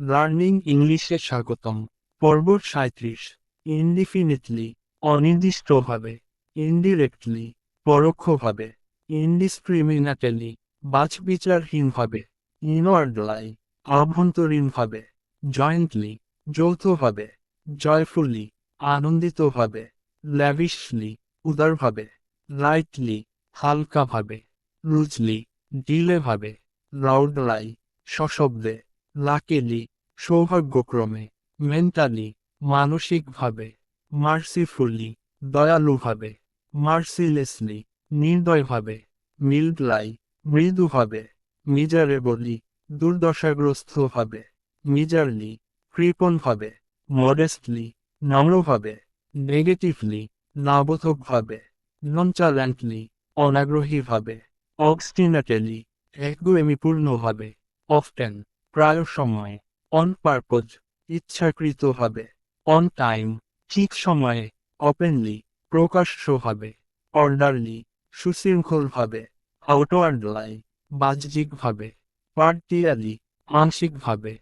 Learning ইংলিশে স্বাগতম। পর্ব সাঁত্রিশ ইনডিফিনিটলি, অনির্দিষ্টভাবে, ইনডিরেক্টলি, পরোক্ষভাবে, ইনডিসক্রিমিনেটলি, বাছবিচারহীনভাবে, ইনওয়ার্ডলাই, আভ্যন্তরীণভাবে, জয়েন্টলি, যৌথভাবে, জয়ফুলি, আনন্দিতভাবে, ল্যাভিশলি, উদারভাবে লাইটলি হালকাভাবে লুজলি ঢিলেভাবে লাউডলাই সশব্দে। লাকেলি, সৌভাগ্যক্রমে, মেন্টালি, মানসিকভাবে, মার্সিফুলি, দয়ালুভাবে, মার্সিলেসলি, নির্দয়ভাবে, মিল্ডলাই, মৃদুভাবে, মিজারেবলি, দুর্দশাগ্রস্তভাবে, মিজারলি, কৃপণভাবে, মডেস্টলি, নম্রভাবে, নেগেটিভলি, নাবোধকভাবে ননচাল্যান্টলি অনাগ্রহীভাবে, অবস্টিনেটেলি একগুয়েমিপূর্ণভাবে অফটেন। প্রায় সময় অন পারপোজ ইচ্ছাকৃতভাবে অন টাইম ঠিক সময়ে ওপেনলি প্রকাশ্য হবে অর্ডারলি সুশৃঙ্খলভাবে আউটওয়ার্ডলাই বাহ্যিকভাবে পার্টিয়ালি আংশিকভাবে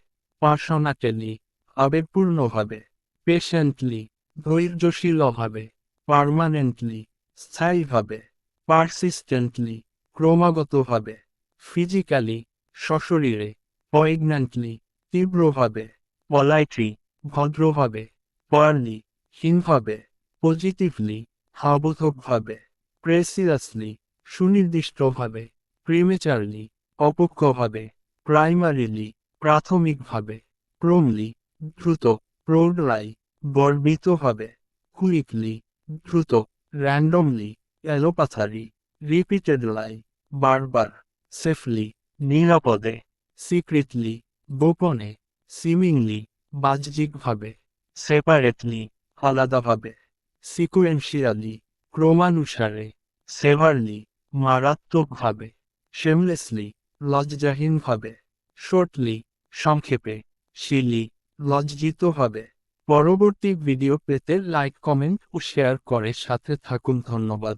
পার্সোনাটেলি আবেগপূর্ণভাবে পেশেন্টলি ধৈর্যশীলভাবে পার্মানেন্টলি স্থায়ীভাবে পারসিস্টেন্টলি ক্রমাগতভাবে ফিজিক্যালি সশরীরে পয়েগন্যান্টলি তীব্রভাবে পলাইটলি ভদ্রভাবে পয়ারলি হীনভাবে পজিটিভলি হাবোধকভাবে প্রেসিয়াসলি সুনির্দিষ্টভাবে প্রিমেচারলি অপক্ষভাবে প্রাইমারিলি প্রাথমিকভাবে ক্রমলি দ্রুত প্রৌঢ়লাই গর্বিতভাবে কুইকলি দ্রুত র্যান্ডমলি এলোপাথারি রিপিটেডলাই বারবার সেফলি নিরাপদে। সিক্রেটলি গোপনে সিমিংলি বাহ্যিকভাবে সেপারেটলি আলাদাভাবে সিকুয়েন্সিয়ালি ক্রমানুসারে সেভারলি মারাত্মকভাবে শেমলেসলি লজ্জাহীনভাবে শর্টলি সংক্ষেপে শিলি লজ্জিতভাবে। পরবর্তী ভিডিও পেতে লাইক কমেন্ট ও শেয়ার করে সাথে থাকুন, ধন্যবাদ।